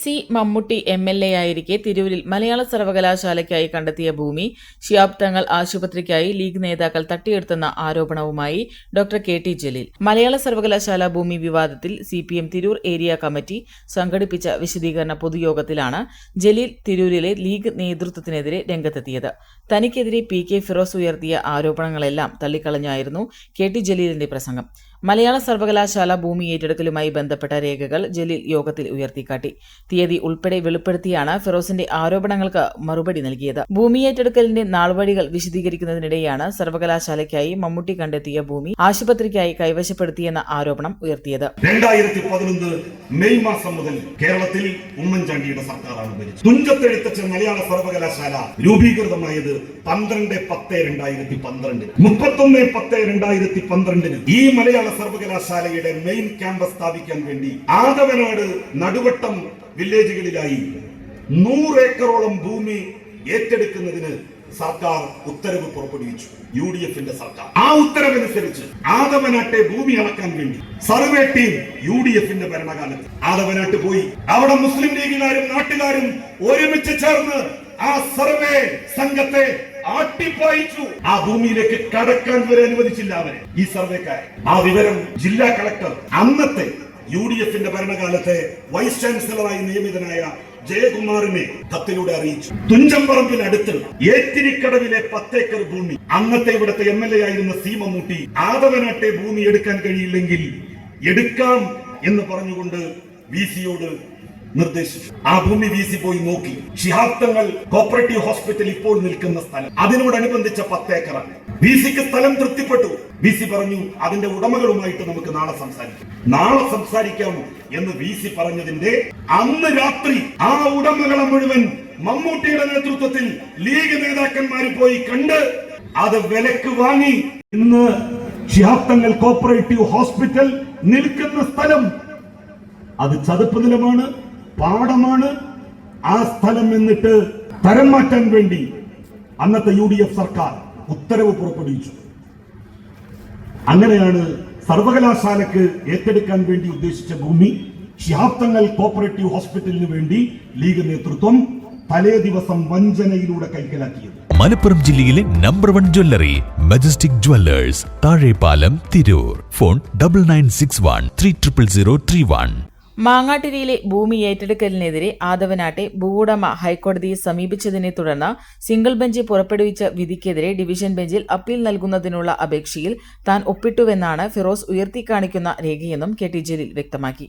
C Mammootty M L A ആയിരിക്കെ തിരൂരിൽ മലയാള സർവകലാശാലയ്ക്കായി കണ്ടെത്തിയ ഭൂമി. ഷിയാബ് തങ്ങൾ ആശുപത്രിക്കായി ലീഗ് നേതാക്കൾ തട്ടിയെടുത്തെന്ന ആരോപണവുമായി ഡോക്ടർ കെ. ടി. ജലീൽ. മലയാള സർവകലാശാല ഭൂമി വിവാദത്തിൽ C P M Tirur area committee സംഘടിപ്പിച്ച വിശദീകരണ പൊതുയോഗത്തിലാണ് ജലീൽ തിരൂരിലെ ലീഗ് നേതൃത്വത്തിനെതിരെ രംഗത്തെത്തിയത്. തനിക്കെതിരെ പി കെ ഫിറോസ് ഉയർത്തിയ ആരോപണങ്ങളെല്ലാം തള്ളിക്കളഞ്ഞായിരുന്നു കെ. ടി. ജലീലിന്റെ പ്രസംഗം. മലയാള സർവകലാശാല ഭൂമി ഏറ്റെടുക്കലുമായി ബന്ധപ്പെട്ട രേഖകൾ ജലീൽ യോഗത്തിൽ ഉയർത്തിക്കാട്ടി. തീയതി ഉൾപ്പെടെ വെളിപ്പെടുത്തിയാണ് ഫിറോസിന്റെ ആരോപണങ്ങൾക്ക് മറുപടി നൽകിയത്. ഭൂമി ഏറ്റെടുക്കലിന്റെ നാൾവഴികൾ വിശദീകരിക്കുന്നതിനിടെയാണ് സർവകലാശാലയ്ക്കായി മമ്മൂട്ടി കണ്ടെത്തിയ ഭൂമി ആശുപത്രിക്കായി കൈവശപ്പെടുത്തിയെന്ന ആരോപണം ഉയർത്തിയത്. രണ്ടായിരത്തി പതിനൊന്ന് മെയ് മാസം മുതൽ കേരളത്തിൽ ഉമ്മൻചാണ്ടിയുടെ സർക്കാരാണ് ഭരിച്ചത്. തുഞ്ചത്തെഴുത്തച്ഛൻ മലയാള സർവകലാശാല രൂപീകൃതമായത് പന്ത്രണ്ട് പത്ത് രണ്ടായിരത്തി പന്ത്രണ്ടിന് മുപ്പത്തൊന്ന് പത്ത് രണ്ടായിരത്തി പന്ത്രണ്ടിന് ഈ മലയാള സർവകലാശാലയുടെ മെയിൻ ക്യാമ്പസ് സ്ഥാപിക്കാൻ വേണ്ടി ആദവനാട് നടുവട്ടം വില്ലേജുകളിലായി നൂറ് ഏക്കറോളം ഭൂമി ഏറ്റെടുക്കുന്നതിന് സർക്കാർ ഉത്തരവ് പുറപ്പെടുവിച്ചു. യു ഡി എഫിന്റെ സർക്കാർ. ആ ഉത്തരവനുസരിച്ച് ആദവനാട്ടെ ഭൂമി അളക്കാൻ വേണ്ടി സർവേ ടീം യു ഡി എഫിന്റെ ഭരണകാലത്ത് ആദവനാട്ട് പോയി. അവിടെ മുസ്ലിം ലീഗുകാരും നാട്ടുകാരും ഒരുമിച്ച് ചേർന്ന് ആ സർവേ സംഘത്തെ ആട്ടിപ്പായിച്ചു. ആ ഭൂമിയിലേക്ക് കടക്കാൻ വരെ അനുവദിച്ചില്ല അവരെ. ഈ സർവേക്കാരെ. ആ വിവരം ജില്ലാ കളക്ടർ അന്നത്തെ യു ഡി എഫിന്റെ ഭരണകാലത്തെ വൈസ് ചാൻസലറായി നിയമിതനായ ജയകുമാറിനെ കത്തിലൂടെ അറിയിച്ചു. തുഞ്ചമ്പറമ്പിൽ അടുത്ത് ഏത്തിരിക്കടവിലെ പത്തേക്കർ ഭൂമി. അന്നത്തെ ഇവിടുത്തെ എം എൽ എ ആയിരുന്ന സി മമ്മൂട്ടി ആദവനാട്ടെ ഭൂമി എടുക്കാൻ കഴിയില്ലെങ്കിൽ എടുക്കാം എന്ന് പറഞ്ഞുകൊണ്ട് വി സിയോട് നിർദ്ദേശിച്ചു. ആ ഭൂമി വീസി പോയി നോക്കി. ഷിഹാബ് തങ്ങൾ കോപ്പറേറ്റീവ് ഹോസ്പിറ്റൽ ഇപ്പോൾ നിൽക്കുന്ന സ്ഥലം. അതിനോടനുബന്ധിച്ച പത്തേക്കറാണ് വി സിക്ക് സ്ഥലം തൃപ്തിപ്പെട്ടു. വി സി പറഞ്ഞു അതിന്റെ ഉടമകളുമായിട്ട് നമുക്ക് നാളെ സംസാരിക്കാം. നാളെ സംസാരിക്കാം എന്ന് വി സി പറഞ്ഞതിന്റെ അന്ന് രാത്രി ആ ഉടമകളെ മുഴുവൻ മമ്മൂട്ടിയുടെ നേതൃത്വത്തിൽ ലീഗ് നേതാക്കന്മാർ പോയി കണ്ട് അത് വിലക്ക് വാങ്ങി. ഇന്ന് ശിഹാബ് തങ്ങൾ കോപ്പറേറ്റീവ് ഹോസ്പിറ്റൽ നിൽക്കുന്ന സ്ഥലം. അത് ചതുപ്പ് നിലമാണ്. പാടമാണ് ആ സ്ഥലം എന്നിട്ട് തരം മാറ്റാൻ വേണ്ടി അന്നത്തെ യു ഡി എഫ് സർക്കാർ ഉത്തരവ് പുറപ്പെടുവിച്ചു. അങ്ങനെയാണ് സർവകലാശാലക്ക് ഏറ്റെടുക്കാൻ വേണ്ടി ഉദ്ദേശിച്ച ഭൂമി ശിഹാബ്ദങ്ങൾ കോപ്പറേറ്റീവ് ഹോസ്പിറ്റലിന് വേണ്ടി ലീഗ് നേതൃത്വം തലേ ദിവസം വഞ്ചനയിലൂടെ കൈക്കലാക്കിയത്. മലപ്പുറം ജില്ലയിലെ number one jewellery Majestic Jewellers Thazhepalam Tirur. Phone double nine six one three triple zero three one മാങ്ങാട്ടിരിയിലെ ഭൂമി ഏറ്റെടുക്കലിനെതിരെ ആദവനാട്ടെ ഭൂവുടമ ഹൈക്കോടതിയെ സമീപിച്ചതിനെ തുടർന്ന് സിംഗിൾ ബെഞ്ച് പുറപ്പെടുവിച്ച വിധിക്കെതിരെ ഡിവിഷൻ ബെഞ്ചിൽ അപ്പീൽ നൽകുന്നതിനുള്ള അപേക്ഷയിൽ താൻ ഒപ്പിട്ടുവെന്നാണ് ഫിറോസ് ഉയർത്തിക്കാണിക്കുന്ന രേഖയെന്നും കെ ടി ജലീൽ വ്യക്തമാക്കി.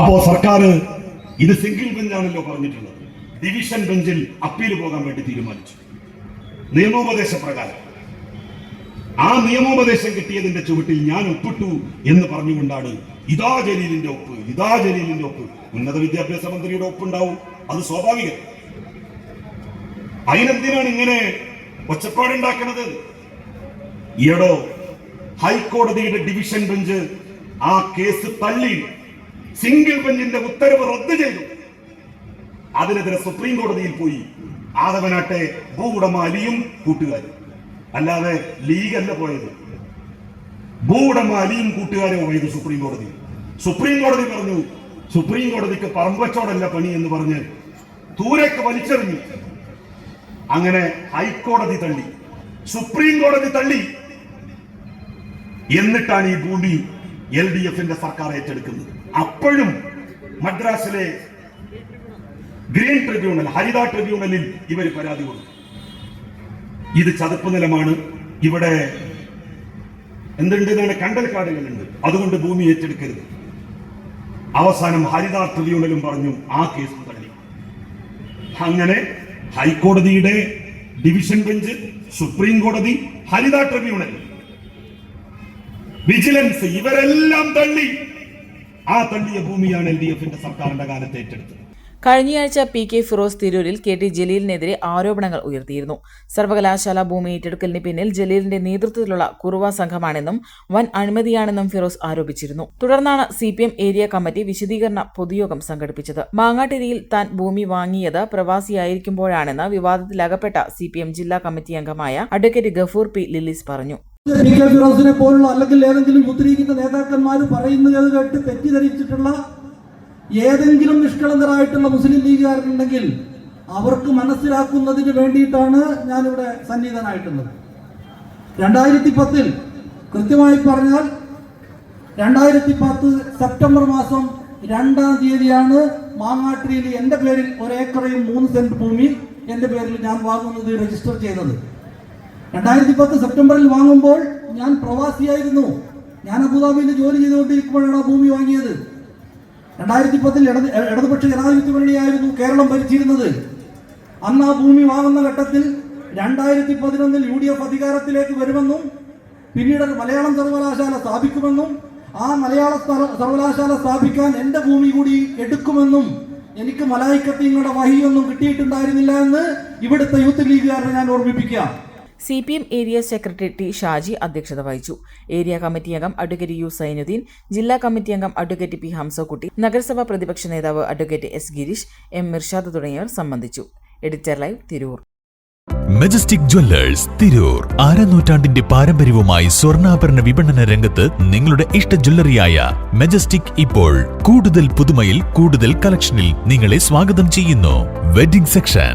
അപ്പോ സർക്കാർ ഇത് സിംഗിൾ ബെഞ്ചാണല്ലോ പറഞ്ഞിട്ടുള്ളത്. ഡിവിഷൻ ബെഞ്ചിൽ അപ്പീൽ പോകാൻ വേണ്ടി തീരുമാനിച്ചു. നിയമോപദേശ പ്രകാരം ആ നിയമോപദേശം കിട്ടിയതിന്റെ ചുവട്ടിൽ ഞാൻ ഒപ്പിട്ടു എന്ന് പറഞ്ഞുകൊണ്ടാണ് ഇതാ ജലീലിന്റെ ഒപ്പ് ഇതാ ജലീലിന്റെ ഒപ്പ്. ഉന്നത വിദ്യാഭ്യാസ മന്ത്രിയുടെ ഒപ്പുണ്ടാവും. അത് സ്വാഭാവികം. അതിനെന്തിനാണ് ഇങ്ങനെ ഒച്ചപ്പാടുണ്ടാക്കണത്? ഈയടോ ഹൈക്കോടതിയുടെ ഡിവിഷൻ ബെഞ്ച് ആ കേസ് തള്ളി സിംഗിൾ ബെഞ്ചിന്റെ ഉത്തരവ് റദ്ദ് ചെയ്തു. അതിനെതിരെ സുപ്രീം കോടതിയിൽ പോയി ആദവനാട്ടെ ഭൂ ഉടമ അലിയും കൂട്ടുകാരും. അല്ലാതെ ലീഗല്ല പോയത്. ഭൂവുടമ അലിയും കൂട്ടുകാരെ പോയത് സുപ്രീം കോടതി. സുപ്രീം കോടതി പറഞ്ഞു സുപ്രീം കോടതിക്ക് പറമ്പച്ചോടല്ല പണി എന്ന് പറഞ്ഞ് ദൂരേക്ക് വലിച്ചെറിഞ്ഞു. അങ്ങനെ ഹൈക്കോടതി തള്ളി. സുപ്രീം കോടതി തള്ളി. എന്നിട്ടാണ് ഈ ഭൂമി എൽ ഡി എഫിന്റെ സർക്കാർ ഏറ്റെടുക്കുന്നത്. അപ്പോഴും മദ്രാസിലെ ഗ്രീൻ ട്രിബ്യൂണൽ ഹരിത ട്രിബ്യൂണലിൽ ഇവർ പരാതി കൊടുത്തു. ഇത് ചതുപ്പ് നിലമാണ്. ഇവിടെ എന്തുണ്ട് എന്നാണ് കണ്ടൽക്കാടുകളുണ്ട് അതുകൊണ്ട് ഭൂമി ഏറ്റെടുക്കരുത്. അവസാനം ഹരിത ട്രിബ്യൂണലും പറഞ്ഞു ആ കേസ് തള്ളി. അങ്ങനെ ഹൈക്കോടതിയുടെ ഡിവിഷൻ ബെഞ്ച് സുപ്രീം കോടതി ഹരിത ട്രിബ്യൂണൽ വിജിലൻസ് ഇവരെല്ലാം തള്ളി. ആ തള്ളിയ ഭൂമിയാണ് എൽ ഡി എഫിന്റെ സർക്കാരിന്റെ കാലത്ത് ഏറ്റെടുത്തത്. കഴിഞ്ഞയാഴ്ച പി കെ ഫിറോസ് തിരൂരിൽ കെ ടി ജലീലിനെതിരെ ആരോപണങ്ങൾ ഉയർത്തിയിരുന്നു. സർവകലാശാല ഭൂമി ഏറ്റെടുക്കലിന് പിന്നിൽ ജലീലിന്റെ നേതൃത്വത്തിലുള്ള കുറുവ സംഘമാണെന്നും വൻ അഴിമതിയാണെന്നും ഫിറോസ് ആരോപിച്ചിരുന്നു. തുടർന്നാണ് സി ഏരിയ കമ്മിറ്റി വിശദീകരണ പൊതുയോഗം സംഘടിപ്പിച്ചത്. മാങ്ങാട്ടിരിയിൽ താൻ ഭൂമി വാങ്ങിയത് പ്രവാസിയായിരിക്കുമ്പോഴാണെന്ന് വിവാദത്തിലകപ്പെട്ട സി ജില്ലാ കമ്മിറ്റി അംഗമായ അഡ്വക്കേറ്റ് ഗഫൂർ പി ലില്ലിസ് പറഞ്ഞു. ഫിറോസിനെ പോലുള്ള അല്ലെങ്കിൽ ഏതെങ്കിലും മുദ്രീകരിക്കുന്ന നേതാക്കന്മാർ പറയുന്നത് കേട്ട് തെറ്റിദ്ധരിച്ചിട്ടുള്ള ഏതെങ്കിലും നിഷ്കളങ്കരായിട്ടുള്ള മുസ്ലിം ലീഗുകാരുണ്ടെങ്കിൽ അവർക്ക് മനസ്സിലാക്കുന്നതിന് വേണ്ടിയിട്ടാണ് ഞാനിവിടെ സന്നിഹിതനായിട്ടുള്ളത്. രണ്ടായിരത്തി പത്തിൽ കൃത്യമായി പറഞ്ഞാൽ രണ്ടായിരത്തി പത്ത് സെപ്റ്റംബർ മാസം രണ്ടാം തീയതിയാണ് മാങ്ങാട്ടിരിയിൽ എന്റെ പേരിൽ ഒരേക്കറയും മൂന്ന് സെന്റ് ഭൂമി എന്റെ പേരിൽ ഞാൻ വാങ്ങുന്നത് രജിസ്റ്റർ ചെയ്തത്. രണ്ടായിരത്തി പത്ത് സെപ്റ്റംബറിൽ വാങ്ങുമ്പോൾ ഞാൻ പ്രവാസിയായിരുന്നു. ഞാൻ അബുദാബിയിൽ ജോലി ചെയ്തുകൊണ്ടിരിക്കുമ്പോഴാണ് ആ ഭൂമി വാങ്ങിയത്. രണ്ടായിരത്തി പത്തിൽ ഇടത് ഇടതുപക്ഷ ജനാധിപത്യ മുന്നണിയായിരുന്നു കേരളം ഭരിച്ചിരുന്നത്. അന്ന് ആ ഭൂമി വാങ്ങുന്ന ഘട്ടത്തിൽ രണ്ടായിരത്തി പതിനൊന്നിൽ യു ഡി എഫ് അധികാരത്തിലേക്ക് വരുമെന്നും പിന്നീട് മലയാളം സർവകലാശാല സ്ഥാപിക്കുമെന്നും ആ മലയാള സർ- സർവകലാശാല സ്ഥാപിക്കാൻ എന്റെ ഭൂമി കൂടി എടുക്കുമെന്നും എനിക്ക് മലായിക്കത്തിങ്ങളുടെ വഹിയൊന്നും കിട്ടിയിട്ടുണ്ടായിരുന്നില്ല എന്ന് ഇവിടുത്തെ യൂത്ത് ലീഗുകാരനെ ഞാൻ ഓർമ്മിപ്പിക്കാം. C P M area secretary T Shaji അധ്യക്ഷത വഹിച്ചു. ഏരിയ കമ്മിറ്റി അംഗം അഡ്വക്കേറ്റ് യു സൈനുദ്ദീൻ ജില്ലാ കമ്മിറ്റി അംഗം അഡ്വക്കേറ്റ് പി ഹംസക്കുട്ടി നഗരസഭാ പ്രതിപക്ഷ നേതാവ് advocate S Gireesh M Mirshad തുടങ്ങിയവർ സംബന്ധിച്ചു. Editor live Tirur. Majestic Jewellers Tirur. ആരനൂറ്റാണ്ടിന്റെ പാരമ്പര്യവുമായി സ്വർണാഭരണ വിപണന രംഗത്ത് നിങ്ങളുടെ ഇഷ്ട ജ്വല്ലറിയായ മെജസ്റ്റിക് ഇപ്പോൾ കൂടുതൽ പുതുമയിൽ കൂടുതൽ കളക്ഷനിൽ നിങ്ങളെ സ്വാഗതം ചെയ്യുന്നു. Wedding section